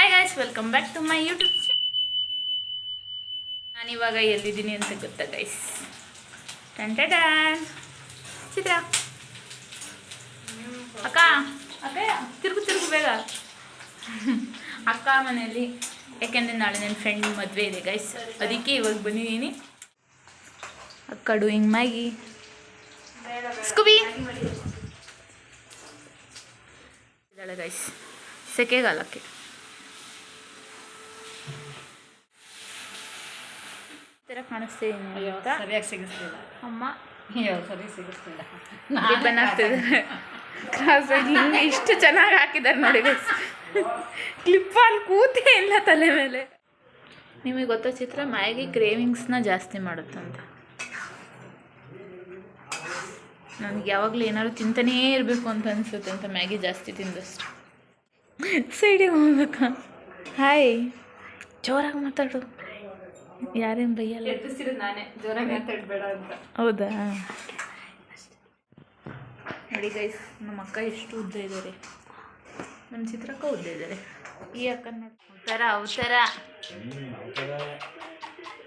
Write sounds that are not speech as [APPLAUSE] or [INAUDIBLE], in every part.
Hi guys welcome back to my YouTube ನಾನಿವಾಗ ಎಲ್ಲಿದ್ದೀನಿ ಅಂತ ಗೊತ್ತಾ ಗೈಸ್ ಟನ್ ಚಿತ್ರ. ಅಕ್ಕ ಅಕ್ಕ, ತಿರುಗು ತಿರುಗು ಬೇಗ. ಅಕ್ಕ ಮನೆಯಲ್ಲಿ, ಯಾಕೆಂದರೆ ನಾಳೆ ನನ್ನ ಫ್ರೆಂಡ್ ಮದುವೆ ಇದೆ ಗೈಸ್ ಅದಕ್ಕೆ ಇವಾಗ ಬಂದಿದ್ದೀನಿ. ಅಕ್ಕ ಡೂಯಿಂಗ್ ಮ್ಯಾಗಿ ಸ್ಕೂಬಿ ಗೈಸ್ ಸೆಕೆಗಾಲಕ್ಕೆ. ಥರ ಕಾಣಿಸ್ತಿದ್ದೀನಿ ಅಂತ ಸರಿಯಾಗಿ ಸಿಗಿಸ್ತಿಲ್ಲ ಅಮ್ಮ. ಅಯ್ಯೋ ಸರಿ ಸಿಗಿಸ್ಲಿಲ್ಲ. ರಿಬ್ಬನ್ ಹಾಕ್ತಿದ್ದಾರೆ ಕ್ರಾಸಾಗಿ ಹಿಂಗೆ ಇಷ್ಟು ಚೆನ್ನಾಗಿ ಹಾಕಿದ್ದಾರೆ ನೋಡಿ ಕ್ಲಿಪ್ಪಲ್ಲಿ ಕೂತೇ ಇಲ್ಲ ತಲೆ ಮೇಲೆ. ನಿಮಗೆ ಗೊತ್ತಾ ಚಿತ್ರ ಮ್ಯಾಗಿ ಕ್ರೇವಿಂಗ್ಸ್ನ ಜಾಸ್ತಿ ಮಾಡುತ್ತಂತ. ನನಗೆ ಯಾವಾಗಲೂ ಏನಾದ್ರು ತಿಂತಾನೇ ಇರಬೇಕು ಅಂತ ಅನಿಸುತ್ತೆ ಅಂತ ಮ್ಯಾಗಿ ಜಾಸ್ತಿ ತಿಂದಷ್ಟು. ಸೈಡಿಗೆ ಹೋಗ್ಬೇಕಾ? ಹಾಯ್ ಜೋರಾಗಿ ಮಾತಾಡು. ಯಾರೇನು ಬೈಯಲ್ಲ? ಎತ್ತಿಸಿರೋದು ನಾನೇ. ಜೋರಾಗಿ ಮಾತಾಡಬೇಡ ಅಂತ. ಹೌದಾ? ನೋಡಿ ಗೈಸ್ ನಮ್ಮ ಅಕ್ಕ ಎಷ್ಟು ಉದ್ದ ಇದ್ದಾರೆ ನಮ್ಮ ಚಿತ್ರಕ್ಕ ಉದ್ದ ಇದ್ದಾರೆ ಈ ಅಕ್ಕ ನೋಡಿ. ಅವತಾರ ಅವತಾರ.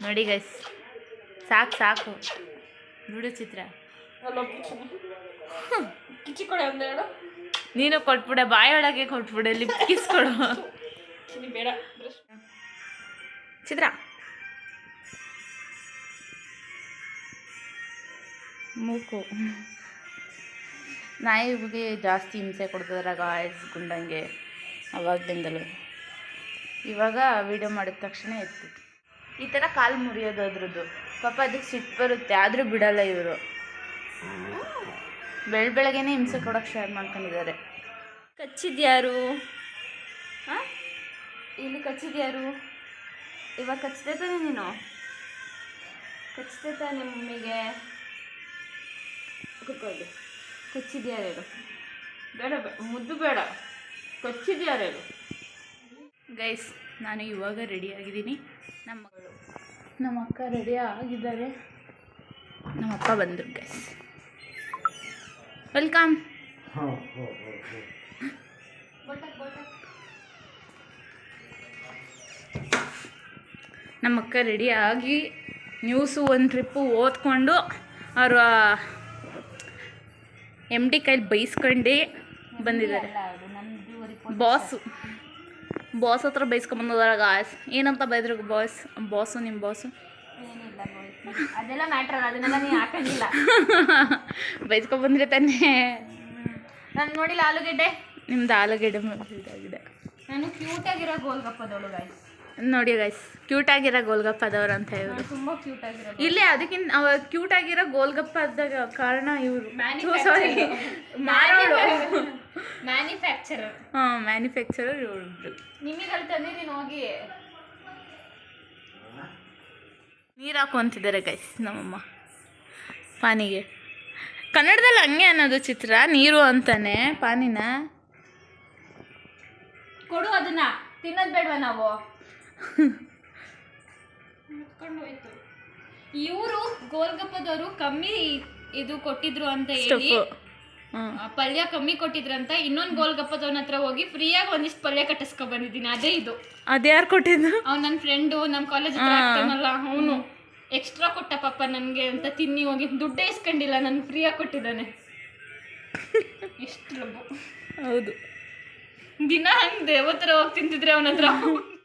ನೋಡಿ ಗೈಸ್ ಸಾಕು ಸಾಕು. ನೋಡು ಚಿತ್ರ. ನೀನು ಕೊಟ್ಬಿಡ ಬಾಯೊಳಗೆ ಕೊಟ್ಬಿಡೆ ಲಿಪ್ ಕಿಸ್ಕೊಡು ಬೇಡ. ಚಿತ್ರ. ಮೂಕು ನಾಯಿಗೆ ಜಾಸ್ತಿ ಹಿಂಸೆ ಕೊಡ್ತಿದ್ದಾರೆ ಗಾಯಸ್ ಗುಂಡಂಗೆ ಅವಾಗಿಂದಲೂ. ಇವಾಗ ವಿಡಿಯೋ ಮಾಡಿದ ತಕ್ಷಣ ಎತ್ತಿತ್ತು ಈ ಥರ ಕಾಲು ಮುರಿಯೋದು ಅದ್ರದ್ದು. ಪಾಪ ಅದಕ್ಕೆ ಸಿಟ್ಟು ಬರುತ್ತೆ ಆದರೂ ಬಿಡಲ್ಲ ಇವರು. ಬೆಳ ಬೆಳಗ್ಗೆನೇ ಹಿಂಸೆ ಕೊಡೋಕೆ ಶೇರ್ ಮಾಡ್ಕೊಂಡಿದ್ದಾರೆ. ಕಚ್ಚಿದ್ಯಾರು? ಹಾಂ? ಇಲ್ಲಿ ಕಚ್ಚಿದ್ಯಾರು? ಇವಾಗ ಕಚ್ಚಿದೆ ತಾನೆ ನೀನು? ಕಚ್ಚಿದೆ ತಾನೆ ಮಮ್ಮಿಗೆ? ಕುತ್ಕೊಳ್ಳಿ ಕಚ್ಚಿದ್ಯಾರು ಹೇಳು ಬೇಡ ಮುದ್ದು ಬೇಡ. ಕಚ್ಚಿದ್ಯಾರು ಹೇಳು ಗೈಸ್ ನಾನು ಇವಾಗ ರೆಡಿ ಆಗಿದ್ದೀನಿ. ನಮ್ಮ ಮಗಳು. ನಮ್ಮ ಅಕ್ಕ ರೆಡಿ ಆಗಿದ್ದಾರೆ. ನಮ್ಮ ಅಪ್ಪ ಬಂದರು ಗೈಸ್. ವೆಲ್ಕಮ್ ನಮ್ಮ ಅಕ್ಕ ರೆಡಿ ಆಗಿ ನ್ಯೂಸು ಒಂದು ಟ್ರಿಪ್ಪು ಓದ್ಕೊಂಡು ಅವ್ರ ಎಂ ಡಿ ಕೈಲಿ ಬೈಸ್ಕೊಂಡೇ ಬಂದಿದ್ದಾರೆ. ಬಾಸು ಬಾಸ್ ಹತ್ರ ಬೈಸ್ಕೊಂಬಂದಿದ್ದಾರೆ ಗಾಯ್ಸ್ ಏನಂತ ಬೈದ್ರು ಬಾಸ್ ಬಾಸು ನಿಮ್ಮ ಬಾಸು ಅದೆಲ್ಲ ಮ್ಯಾಟ್ರ್ ಅದನ್ನೆಲ್ಲ ಹಾಕಂಗಿಲ್ಲ. [LAUGHS] ಬೈಸ್ಕೊಂಬಂದ್ರೆ ತಾನೇ. ನಾನು ನೋಡಿಲ್ಲ ಆಲೂಗಡ್ಡೆ? ನಿಮ್ದು ಆಲೂಗಡ್ಡೆ ಇದಾಗಿದೆ ನಾನು ಕ್ಯೂಟ್ ಆಗಿರೋ ಗೋಲ್ಗಪ್ಪದವಳು ಗಾಯ್ಸ್ ನೋಡಿ ಗೈಸ್ ಕ್ಯೂಟ್ ಆಗಿರೋ ಗೋಲ್ಗಪ್ಪದವ್ರು ಅಂತ ಇವರು. ತುಂಬಾ ಕ್ಯೂಟ್ ಆಗಿರೋ ಇಲ್ಲಿ ಅದಕ್ಕಿಂತ ಅವ ಕ್ಯೂಟ್ ಆಗಿರೋ ಗೋಲ್ಗಪ್ಪದ ಕಾರಣ ಇವರು. ಮ್ಯಾನುಫ್ಯಾಕ್ಚರ್ ಸಾರಿ ಮಾರೋಳು ಮ್ಯಾನುಫ್ಯಾಕ್ಚರರ್ ಹಾಂ ಮ್ಯಾನುಫ್ಯಾಕ್ಚರರ್ ಇವ್ರು ನಿಮಗೆ ತಂದಿದ್ದೀನಿ ಹೋಗಿ. ನೀರು ಹಾಕೊಂತಿದ್ದಾರೆ ಗೈಸ್ ನಮ್ಮಮ್ಮ. ಪಾನಿಗೆ. ಕನ್ನಡದಲ್ಲಿ ಹಂಗೆ ಅನ್ನೋದು ಚಿತ್ರ ನೀರು ಅಂತಾನೆ ಪಾನಿನ. ಕೊಡು ಅದನ್ನ ತಿನ್ನೋದು ಬೇಡವಾ ನಾವು? ಇವರು ಗೋಲ್ಗಪ್ಪದವರು ಕಮ್ಮಿ ಇದು ಕೊಟ್ಟಿದ್ರು ಅಂತ ಹೇಳಿ. ಪಲ್ಯ ಕಮ್ಮಿ ಕೊಟ್ಟಿದ್ರಂತ. ಇನ್ನೊಂದು ಗೋಲ್ಗಪ್ಪದವನ ಹತ್ರ ಹೋಗಿ ಫ್ರೀಯಾಗಿ ಒಂದಿಷ್ಟು ಪಲ್ಯ ಕಟ್ಟಿಸ್ಕೊ ಬಂದಿದ್ದೀನಿ ಅದೇ ಇದು. ಅದ್ಯಾರು ಕೊಟ್ಟಿದ್ದು? ಅವ್ನು ನನ್ನ ಫ್ರೆಂಡು ನಮ್ಮ ಕಾಲೇಜ್ ಆಗ್ತಾನಲ್ಲ ಅವನು. ಎಕ್ಸ್ಟ್ರಾ ಕೊಟ್ಟ ಪಾಪ ನನಗೆ ಅಂತ ತಿನ್ನಿ ಹೋಗಿ. ದುಡ್ಡೇ ಇಸ್ಕೊಂಡಿಲ್ಲ ನಾನು ಫ್ರೀಯಾಗಿ ಕೊಟ್ಟಿದ್ದಾನೆ. ಎಷ್ಟು ಲಬ್ಬು. ಹೌದು. ದಿನ ಹಂಗೆ ದೇವತ್ರ ಹೋಗಿ ತಿಂತಿದ್ರೆ ಅವನ ಹತ್ರ.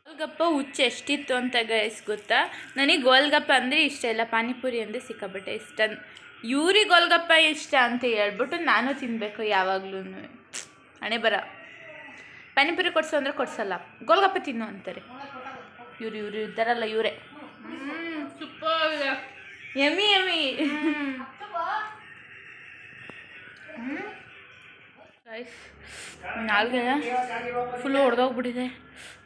ಗೋಲ್ಗಪ್ಪ ಹುಚ್ಚು ಎಷ್ಟಿತ್ತು ಅಂತ ಗೈಸ್ ಗೊತ್ತಾ? ನನಗೆ ಗೋಲ್ಗಪ್ಪ ಅಂದರೆ ಇಷ್ಟ ಇಲ್ಲ ಪಾನಿಪುರಿ ಅಂದರೆ ಸಿಕ್ಕಾಪಟ್ಟೆ ಇಷ್ಟ. ಇವ್ರಿಗೆ ಗೋಲ್ಗಪ್ಪ ಇಷ್ಟ ಅಂತ ಹೇಳ್ಬಿಟ್ಟು ನಾನು ತಿನ್ನಬೇಕು ಯಾವಾಗ್ಲೂ. ಹಣೆ ಬರ. ಪಾನಿಪುರಿ ಕೊಡ್ಸು ಅಂದರೆ ಕೊಡ್ಸಲ್ಲ. ಗೋಲ್ಗಪ್ಪ ತಿನ್ನು ಅಂತಾರೆ. ಇವ್ರು ಇವ್ರು ಇದ್ದಾರಲ್ಲ ಇವರೇ. ಸೂಪರ್ ಎಮಿ ಎಮಿ ಗೈಸ್ ನಾಲ್ಗೆ ಫುಲ್ಲು ಹೊಡೆದೋಗ್ಬಿಟ್ಟಿದೆ.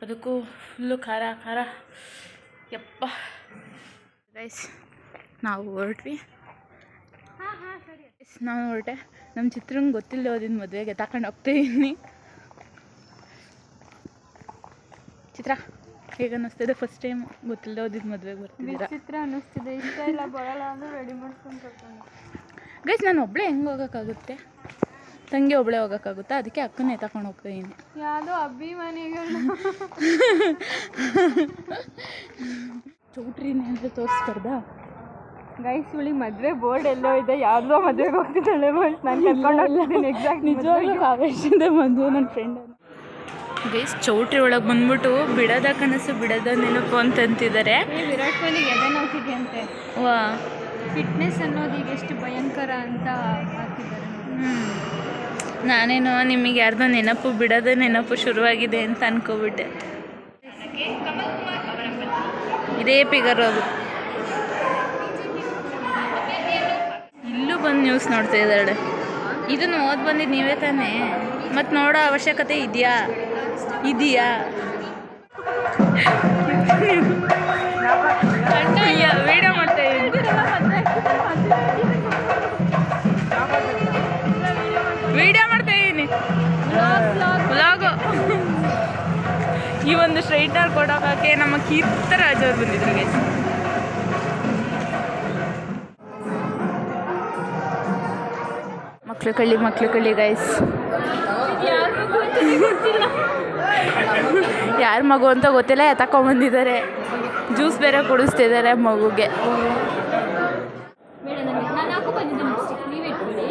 ಅದಕ್ಕೂ ಫುಲ್ಲು ಖಾರ ಖಾರ. ಯಪ್ಪ. ರೈಸ್ ನಾವು ಹೊರಟ್ವಿ. Guys, ನಾವು ಹೊರಟೆ. ನಮ್ಮ ಚಿತ್ರಂಗೆ ಗೊತ್ತಿಲ್ಲ ಓದಿನ ಮದುವೆಗೆ. ತಗೊಂಡು ಹೋಗ್ತಾಯಿದ್ದೀನಿ ಚಿತ್ರ ಹೇಗೆ ಅನ್ನಿಸ್ತಿದೆ ಫಸ್ಟ್ ಟೈಮ್ ಗೊತ್ತಿಲ್ಲ ಓದಿದ ಮದುವೆಗೆ ಬರ್ತಿದ್ದೀರಾ? ಚಿತ್ರ ಅನ್ನಿಸ್ತಿದೆ. ಇಷ್ಟ ಇಲ್ಲ ಬರೋಲ್ಲ ಅಂದ್ರೆ ರೆಡಿ ಮಾಡ್ಕೊಂಡು ಗೈಸ್ ನಾನು ಒಬ್ಬಳೇ ಹೆಂಗೆ ಹೋಗೋಕ್ಕಾಗುತ್ತೆ? ತಂಗಿ ಒಬ್ಬಳೆ ಹೋಗೋಕ್ಕಾಗುತ್ತಾ? ಅದಕ್ಕೆ ಅಕ್ಕನೇ ತಗೊಂಡು ಹೋಗ್ತೀನಿ. ಯಾವುದೋ ಅಭಿಮಾನಿಗಳು. ಚೌಟ್ರಿನೇ ಅಂದರೆ ತೋರಿಸ್ಬಾರ್ದಾ ಗೈಸ್ ಇವಳಿಗೆ ಮದುವೆ ಬೋರ್ಡ್ ಎಲ್ಲೋ ಇದೆ. ಯಾವುದೋ ಮದುವೆಗೆ ಹೋಗ್ತಿದ್ದಾಳೆ ಬೋರ್ಡ್ ನಾನು ಕರ್ಕೊಂಡು ಹೋಗ್ತಿದ್ದೀನಿ ಎಕ್ಸಾಕ್ಟ್ ನಿಜವಾಗ್ಲೂ ಕಾವೇಶಿಂದ ಮದುವೆ ನನ್ನ ಫ್ರೆಂಡ್ ಗೈಸ್ ಚೌಟ್ರಿ ಒಳಗೆ ಬಂದ್ಬಿಟ್ಟು ಬಿಡದ ಕನಸು ಬಿಡದ ನೆನಪು ಅಂತಂತಿದ್ದಾರೆ ವಿರಾಟ್ ಕೊಹ್ಲಿ ಎದೆ ನೋಡ್ತಿದೆ ಅಂತೆ ವಾ. ಫಿಟ್ನೆಸ್ ಅನ್ನೋದು ಈಗ ಎಷ್ಟು ಭಯಂಕರ ಅಂತ ಹಾಕಿದ್ದಾರೆ. ನಾನೇನೋ ನಿಮಗೆ ಯಾರ್ದೋ ನೆನಪು ಬಿಡದ ನೆನಪು ಶುರುವಾಗಿದೆ ಅಂತ ಅನ್ಕೋಬಿಟ್ಟೆ. ಇದೇ ಪಿಗರ್ ಅದು. ಇಲ್ಲೂ ಬಂದು ನ್ಯೂಸ್ ನೋಡ್ತಾ ಇದ್ದಾಳೆ. ಇದನ್ನು ಓದ್ ಬಂದಿದ್ದು ನೀವೇ ತಾನೇ. ಮತ್ತು ನೋಡೋ ಅವಶ್ಯಕತೆ ಇದೆಯಾ? ಇದೆಯಾ? ಒಂದು ಕೊಡೋಕೆ ನಮ್ಮ ಕೀರ್ತರಾಜ್ ಅವ್ರು ಬಂದಿದ್ರು ಗೈಸ್ ಮಕ್ಳು ಕಳ್ಳಿ ಮಕ್ಳು ಕಳ್ಳಿ ಗೈಸ್ ಯಾರ ಮಗು ಅಂತ ಗೊತ್ತಿಲ್ಲ ಎತ್ತಕೊಂಬಂದಿದ್ದಾರೆ ಜ್ಯೂಸ್ ಬೇರೆ ಕುಡಿಸ್ತಿದ್ದಾರೆ ಮಗುಗೆ. ಬೇಡ ನಾನು ಹಾಕೋ ಬಂದಿದ್ದೆ ಲಿಪ್ಸ್ಟಿಕ್ ನೀವೇ ಇಟ್ಕೊಳ್ಳಿ.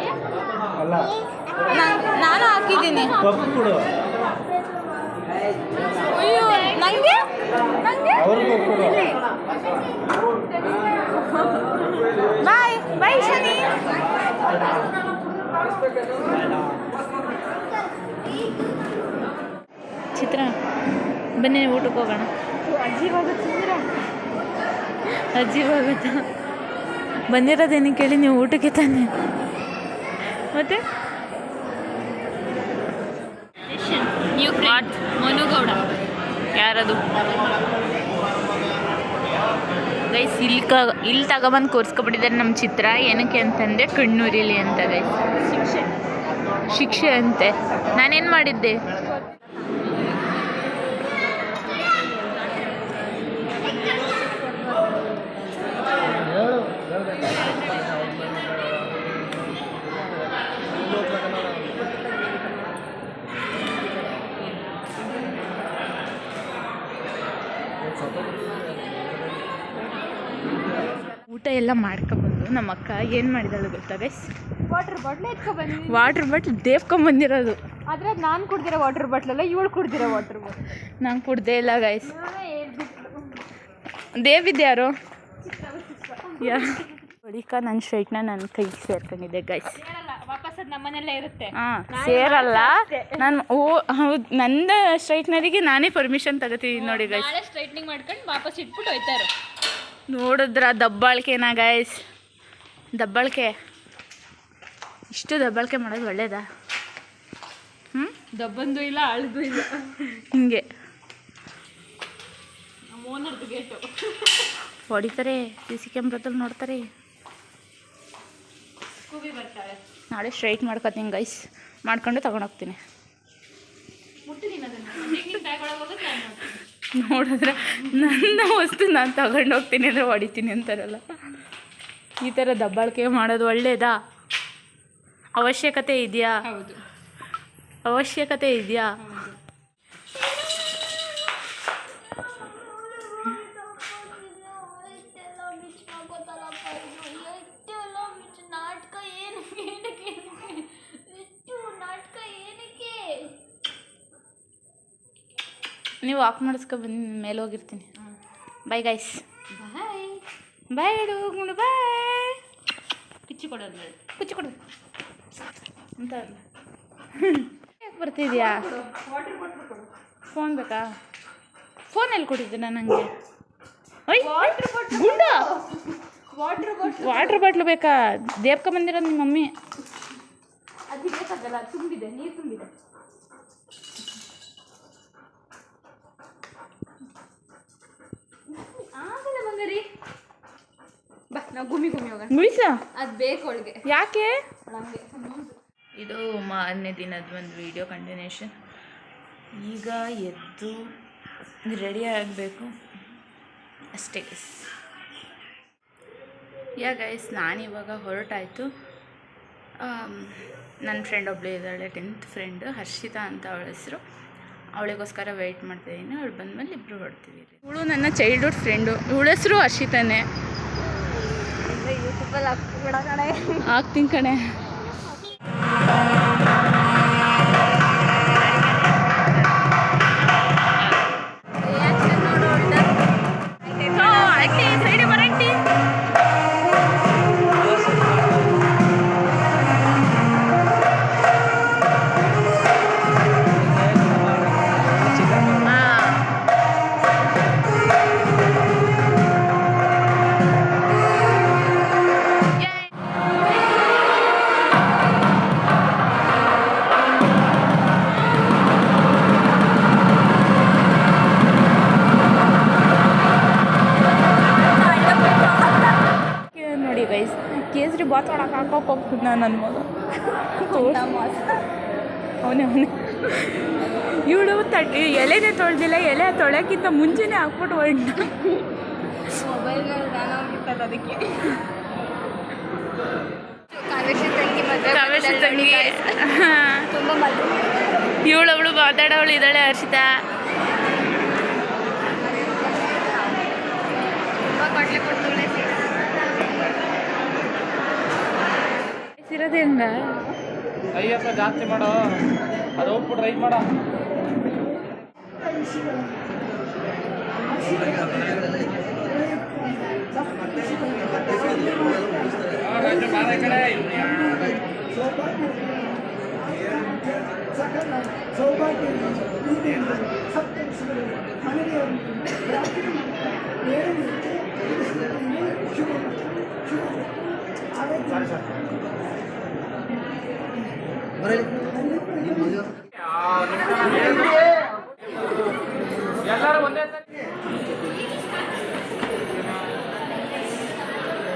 ನಾನು ಹಾಕಿದ್ದೀನಿ ಕಪ್ಪು ಕೊಡು ಅಯ್ಯೋ ನಂಗೆ ನಂಗೆ ಅವ್ರಿಗೂ ಕೊಡು ಬಾಯ್ ಬಾಯ್ ಶನಿ. ಚಿತ್ರ ಬನ್ನಿ ಊಟಕ್ಕೆ ಹೋಗೋಣ. ಅಜ್ಜಿ ಹೋಗುತ್ತಿದ್ದೀರಾ ಅಜ್ಜಿ ಹೋಗುತ್ತಾ? ಬಂದಿರೋದೇನು ಕೇಳಿ ನೀವು ಊಟಕ್ಕೆ ತಾನೆ. ಮತ್ತೆ? ಮನುಗೌಡ. ಯಾರದು? ಗೈಸ್ ಇಲ್ಲಿ ಕ ಇಲ್ಲಿ ತಗೊಬಂದು ಕೋರ್ಸ್ಕೊಬಿಟ್ಟಿದ್ದಾರೆ ನಮ್ಮ ಚಿತ್ರ. ಏನಕ್ಕೆ ಅಂತಂದರೆ ಕಣ್ಣೂರಿಲಿ ಅಂತ ಗೈಸ್ ಶಿಕ್ಷೆ. ಶಿಕ್ಷೆ ಅಂತೆ. ನಾನೇನು ಮಾಡಿದ್ದೆ? ಎಲ್ಲ ಮಾಡ್ಕೊಬಂದು ನಮ್ಮ ಅಕ್ಕ ಏನು ಮಾಡಿದಳು ಗೊತ್ತಾ ಗೈಸ್ ವಾಟರ್ ಬಾಟ್ಲ್ ಎತ್ಕೊ ಬನ್ನಿ ವಾಟರ್ ಬಾಟ್ಲ್ ದೇವ್ಕೊಂಬಂದಿರೋದು ಆದ್ರೆ ನಾನು ಕುಡ್ದಿರೋ ವಾಟರ್ ಬಾಟ್ಲ್ ಅಲ್ಲ ಇವಳು ಕುಡ್ದಿರೋ ವಾಟರ್ ಬಾಟ್ಲ್ ನಾನು ಕುಡ್ದೇ ಇಲ್ಲ ಗೈಸ್ ದೇವಿದ್ದೆ ದೇವಿದ್ ಯಾರು ಯಾ. ಬಳಿಕ ನನ್ನ ಸ್ಟ್ರೈಟ್ನ ನನ್ನ ಕೈಗೆ ಸೇರ್ಕೊಂಡಿದ್ದೆ ಗೈಸ್ ಇರುತ್ತೆ. ಹಾಂ ಸೇರಲ್ಲ. ನಾನು ಓ ಹೌದು ನನ್ನ ಸ್ಟ್ರೈಟ್ನರಿಗೆ ನಾನೇ ಪರ್ಮಿಷನ್ ತಗೋತೀನಿ ನೋಡಿ ಗೈಸ್ ಸ್ಟ್ರೈಟ್ನಿಂಗ್ ಮಾಡ್ಕೊಂಡು ವಾಪಸ್ ಇಟ್ಬಿಟ್ಟು ಹೋಯ್ತಾರೆ. ನೋಡಿದ್ರ ದಬ್ಬಾಳಿಕೆನಾ ಗಾಯ್ಸ್ ದಬ್ಬಾಳಿಕೆ. ಇಷ್ಟು ದಬ್ಬಾಳ್ಕೆ ಮಾಡೋದು ಒಳ್ಳೇದಾ? ಹ್ಞೂ ದಬ್ಬಂದು ಇಲ್ಲ ಅಳ್ದು ಇಲ್ಲ. ಹಿಂಗೆ. ಹೊಡಿತಾರೆ ಸಿ ಸಿ ಕ್ಯಾಮ್ರಾದಲ್ಲಿ ನೋಡ್ತಾರೆ. ನಾಳೆ ಸ್ಟ್ರೈಟ್ ಮಾಡ್ಕೊತೀನಿ ಗೈಸ್ ಮಾಡ್ಕೊಂಡು ತಗೊಂಡೋಗ್ತೀನಿ ನೋಡಿದ್ರೆ ನನ್ನ ವಸ್ತು ನಾನು ತಗೊಂಡು ಹೋಗ್ತೀನಿ ಅಂದರೆ ಹೊಡಿತೀನಿ ಅಂತಾರಲ್ಲ. ಈ ಥರ ದಬ್ಬಾಳಿಕೆ ಮಾಡೋದು ಒಳ್ಳೇದಾ? ಅವಶ್ಯಕತೆ ಇದೆಯಾ? ಅವಶ್ಯಕತೆ ಇದೆಯಾ ನಾಟಕ ಏನು ಏನಕ್ಕೆ ಎಷ್ಟು ನಾಟಕ ಏನಕ್ಕೆ ನೀವು ವಾಕ್ ಮಾಡಿಸ್ಕೊ ಬಂದು ಮೇಲೆ ಹೋಗಿರ್ತೀನಿ. ಬಾಯ್ ಗೈಸ್ ಬಾಯ್ ಬಾಯ್ ಹೇಳು ಗುಂಡು ಬಾಯ್ ಕಿಚ್ಚು ಕೊಡೋದು ಕಿಚ್ಚು ಕೊಡೋದು ಕೊಡು. ಅಂತ ಯಾಕೆ ಬರ್ತಿದ್ಯಾ? ಫೋನ್ ಬೇಕಾ? ಫೋನಲ್ಲಿ ಕೊಟ್ಟಿದ್ದೆ ಕೊಟ್ಟಿದ್ದೀನ ನನಗೆ ವಾಟರ್ ಬಾಟ್ಲ್ ಗುಂಡ. ವಾಟರ್ ಬಾಟ್ಲ್ ಬೇಕಾ? ದೇವ್ಕೊಂಬಂದಿರೋದು ನಿಮ್ಮ ಮಮ್ಮಿ ತುಂಬಿದೆ ನೀರು ತುಂಬಿದೆ. ಬಂಗಾರಿ ಬಾ ನಾವು ಗುಮ್ಮಿ ಗುಮ್ಮಿ ಹೋಗೋಣ. ಮುಗಿಸ ಅದು ಬೇಕು ಅವಳಿಗೆ. ಯಾಕೆ? ಇದು ಮಾರನೇ ದಿನದ ಒಂದು ವಿಡಿಯೋ ಕಂಟಿನ್ಯೂಷನ್ ಈಗ ಎದ್ದು ರೆಡಿ ಆಗಬೇಕು. ಅಷ್ಟೇ ಗೈಸ್ ಯಾ ಗೈಸ್ ನಾನಿವಾಗ ಹೊರಟಾಯಿತು. ನನ್ನ ಫ್ರೆಂಡ್ ಒಬ್ಬಳು ಇದ್ದಾಳೆ ಟೆಂತ್ ಫ್ರೆಂಡು ಹರ್ಷಿತಾ ಅಂತ ಅವಳ ಹೆಸರು. ಅವಳಿಗೋಸ್ಕರ ವೆಯ್ಟ್ ಮಾಡ್ತಾಯಿದ್ದೀನಿ ಅವಳು ಬಂದಮೇಲೆ ಇಬ್ಬರು ಹೊಡ್ತೀವಿ ಇವಳು ನನ್ನ ಚೈಲ್ಡ್ಹುಡ್ ಫ್ರೆಂಡು ಇವಳ ಹೆಸರು ಹರ್ಷಿತಾನೆ ಯೂಟ್ಯೂಬಲ್ಲಿ ಹಾಕ್ಬಿಡ ಕಣೆ. ಆಗ್ತೀನಿ ಕಣೆ. ಕೇಸರಿ ಬಾತ್ ಮಾಡಕ್ಕೆ ಹಾಕೋಕೆ ಹೋಗ್ತಿದ್ದ ನಾನು ನನ್ನ ಮಗ ಅವನೇ ಅವನೇ. ಇವಳು ತಟ್ಟಿ, ಎಲೆನೇ ತೊಳೆದಿಲ್ಲ, ಎಲೆ ತೊಳೆಯೋಕ್ಕಿಂತ ಮುಂಚೆನೇ ಹಾಕ್ಬಿಟ್ಟು ಹೊರಟ ಅದಕ್ಕೆ ತಂಗಿ. ಇವಳವಳು ಮಾತಾಡೋಳು ಇದ್ದಾಳೆ ಹರ್ಷಿತಾ. ಕೊಡ್ತಾಳೆ ಹೆಂಗ ಅಯ್ಯಪ್ಪ ಜಾಸ್ತಿ ಮಾಡೋ ಅದು ಹೋಗ್ಬಿಟ್ಟು ರೈಟ್ ಮಾಡೋ. ಎಲ್ಲರೂ ಒಂದೇ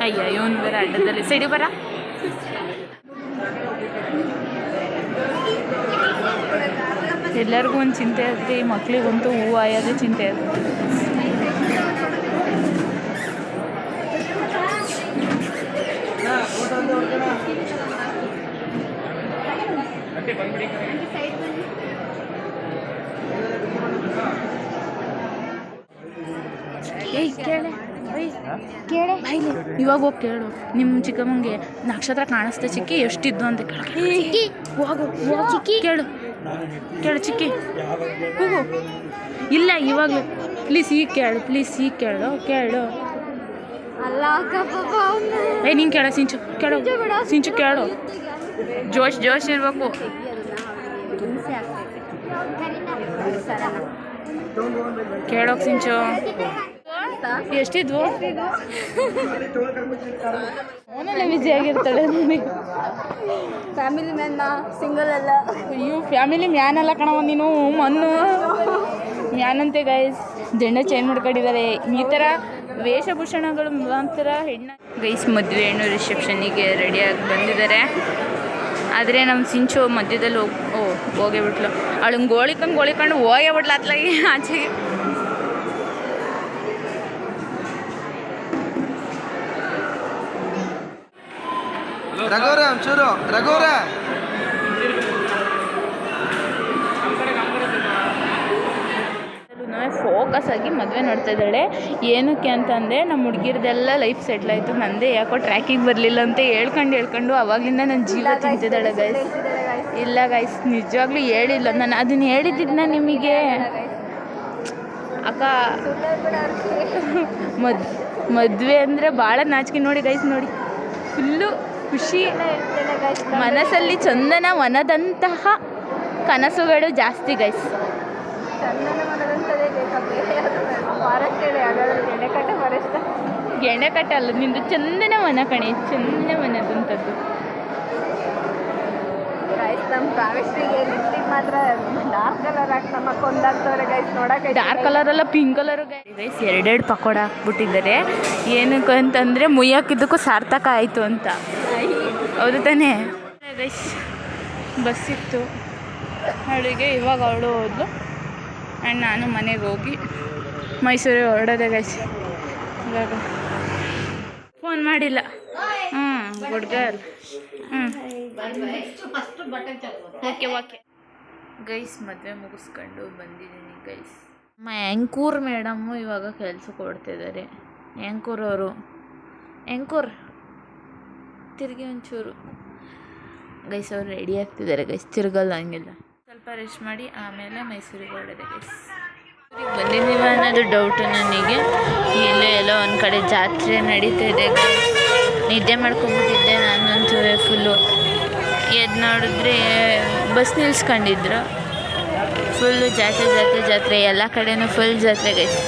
ಅಯ್ಯ, ಇವನು ಬೇರೆ ಅಡ್ಡದಲ್ಲಿ. ಸೈಡಿ ಬರ. ಎಲ್ಲರಿಗೂ ಒಂದು ಚಿಂತೆ ಆಗುತ್ತೆ, ಈ ಮಕ್ಳಿಗಂತೂ ಹೂವು ಆಯೋದೇ ಚಿಂತೆ ಇರುತ್ತೆ ಏಯ್ ಕೇಳೆ ಕೇಳೆ ಬಾಯ್ಲಿ ಇವಾಗ ಹೋಗಿ ಕೇಳು. ನಿಮ್ಮ ಚಿಕ್ಕಮ್ಮಂಗೆ ನಕ್ಷತ್ರ ಕಾಣಿಸ್ತೆ ಚಿಕ್ಕಿ ಎಷ್ಟಿದ್ದು ಅಂತ ಕೇಳು. ಚಿಕ್ಕಿ ಕೇಳು. ಕೇಳು ಚಿಕ್ಕಿ. ಹೋಗು ಇಲ್ಲ ಇವಾಗ ಪ್ಲೀಸ್ ಈಗ ಕೇಳು ಪ್ಲೀಸ್ ಈಗ ಕೇಳು ಕೇಳು. ಏ ನೀನು ಕೇಳ ಸಿಂಚು. ಕೇಳು. ಸಿಂಚು ಕೇಳು. ಜೋಶ್ ಜೋಶ್ ಇರ್ಬೇಕು. ಕೇಳೋಕ್ ಸಿಂಚು. ಎಷ್ಟಿದ್ವು? ಅವನೆಲ್ಲ ಬ್ಯುಸಿ ಆಗಿರ್ತಾಳೆ ಫ್ಯಾಮಿಲಿ ಮ್ಯಾನ್ ಸಿಂಗಲ್ ಅಲ್ಲ. ಅಯ್ಯೋ ಫ್ಯಾಮಿಲಿ ಮ್ಯಾನ್ ಅಲ್ಲ ಕಣವ ನೀನು ಮಣ್ಣು. ಮ್ಯಾನ್ ಅಂತೆ ಗೈಸ್ ಜೆಂಡ ಚೇಂಜ್ ಮಾಡ್ಕೊಂಡಿದ್ದಾರೆ ಈ ಥರ ವೇಷಭೂಷಣಗಳು ಮುಖಾಂತರ ಹೆಣ್ಣ ಗೈಸ್ ಮದುವೆ ಹೆಣ್ಣು ರಿಸೆಪ್ಷನಿಗೆ ರೆಡಿಯಾಗಿ ಬಂದಿದ್ದಾರೆ ಆದರೆ ನಮ್ಮ ಸಿಂಚು ಮಧ್ಯದಲ್ಲಿ ಹೋಗಿ ಓ ಹೋಗೇ ಬಿಟ್ಲು. ಅವಳು ಗೋಳಿಕೊಂಡು ಗೋಳಿಕೊಂಡು ಹೋಗೇ ಬಿಟ್ಲ ಅತ್ಲಾಗಿ ಆಚೆಗೆ. ರಘುವರ ಒಂಚೂರು ರಘುವರ. ಫೋಕಸ್ ಆಗಿ ಮದುವೆ ನೋಡ್ತಾ ಇದ್ದಾಳೆ. ಏನಕ್ಕೆ ಅಂತಂದರೆ ನಮ್ಮ ಹುಡುಗಿರದೆಲ್ಲ ಲೈಫ್ ಸೆಟ್ಲ್ ಆಯಿತು. ನಂದೇ ಯಾಕೋ ಟ್ರ್ಯಾಕಿಗೆ ಬರಲಿಲ್ಲ ಅಂತ ಹೇಳ್ಕೊಂಡು ಹೇಳ್ಕೊಂಡು ಅವಾಗಲಿಂದ ನನ್ನ ಜೀವ ತಿಂತಿದ್ದಾಳೆ ಗೈಸ್ ಇಲ್ಲ ಗೈಸ್ ನಿಜವಾಗ್ಲೂ ಹೇಳಿಲ್ಲ. ನಾನು ಅದನ್ನ ಹೇಳಿದ್ದಿದ್ನ ನಿಮಗೆ ಅಕ್ಕ ಮದ್ ಮದುವೆ ಅಂದರೆ ಭಾಳ ನಾಚಿಕೆ. ನೋಡಿ ಗೈಸ್ ನೋಡಿ. ಫುಲ್ಲು ಖುಷಿ ಮನಸ್ಸಲ್ಲಿ ಚಂದನ ವನದಂತಹ ಕನಸುಗಳು ಜಾಸ್ತಿ ಗೈಸ್ ಚಂದನ ಅಲ್ಲ ನಿಂದು ಚಂದನ ಮನ ಕಣೆ ಚಂದನ ಮನದಂಥದ್ದು ಕಲರ್ ಡಾರ್ಕ್ ಕಲರ್ ಅಲ್ಲ ಪಿಂಕ್ ಕಲರ್ ಗೈಸ್ ಎರಡೆರಡು ಪಕೋಡ ಹಾಕ್ಬಿಟ್ಟಿದ್ದಾರೆ. ಏನಕ್ಕೆ ಅಂತಂದರೆ ಮುಯ್ಯಾಕಿದ್ದಕ್ಕೂ ಸಾರ್ಥಕ ಆಯಿತು ಅಂತ. ಹೌದು ತಾನೇ. ಗೈಸ್ ಬಸ್ ಇತ್ತು. ಅವಳಿಗೆ ಇವಾಗ ಅವಳು ಹೋದ್ಲು. ಆ್ಯಂಡ್ ನಾನು ಮನೆಗೆ ಹೋಗಿ ಮೈಸೂರಿಗೆ ಹೊರಡೋದೆ ಗೈಸ್ ಇವಾಗ ಫೋನ್ ಮಾಡಿಲ್ಲ. ಹ್ಞೂ ಗುಡ್ ಗರ್ಲ್ ಹ್ಞೂ ಓಕೆ ಓಕೆ ಗೈಸ್ ಮದುವೆ ಮುಗಿಸ್ಕೊಂಡು ಬಂದಿದ್ದೀನಿ ಗೈಸ್ ನಮ್ಮ ಎಂಕೂರ್ ಮೇಡಮ್ಮು ಇವಾಗ ಕೆಲಸ ಕೊಡ್ತಿದ್ದಾರೆ. ಎಂಕೂರವರು ಆ್ಯಂಕೂರ್ ತಿರುಗಿ ಒಂಚೂರು. ಗೈಸ್ ಅವ್ರು ರೆಡಿ ಆಗ್ತಿದ್ದಾರೆ ಗೈಸ್ ತಿರುಗಲ್ಲ ಹಂಗೆಲ್ಲ ಸ್ವಲ್ಪ ರೆಸ್ಟ್ ಮಾಡಿ, ಆಮೇಲೆ ಮೈಸೂರಿಗೆ ಹೊಡೆದೆ ಗೈಸ್ ಬಂದಿದ್ದೀವ ಅನ್ನೋದು ಡೌಟು ನನಗೆ. ಇಲ್ಲೇ ಎಲ್ಲೋ ಒಂದು ಕಡೆ ಜಾತ್ರೆ ನಡೀತಾ ಇದೆ. ನಿದ್ದೆ ಮಾಡ್ಕೊಂಬಿಟ್ಟಿದ್ದೆ ನಾನಂತೂ ಫುಲ್ಲು ಎದ್ದು ನೋಡಿದ್ರೆ ಬಸ್ ನಿಲ್ಸ್ಕೊಂಡಿದ್ರು. ಫುಲ್ಲು ಜಾತ್ರೆ ಜಾತ್ರೆ ಜಾತ್ರೆ. ಎಲ್ಲ ಕಡೆನೂ ಫುಲ್ ಜಾತ್ರೆ ಗೈಸ್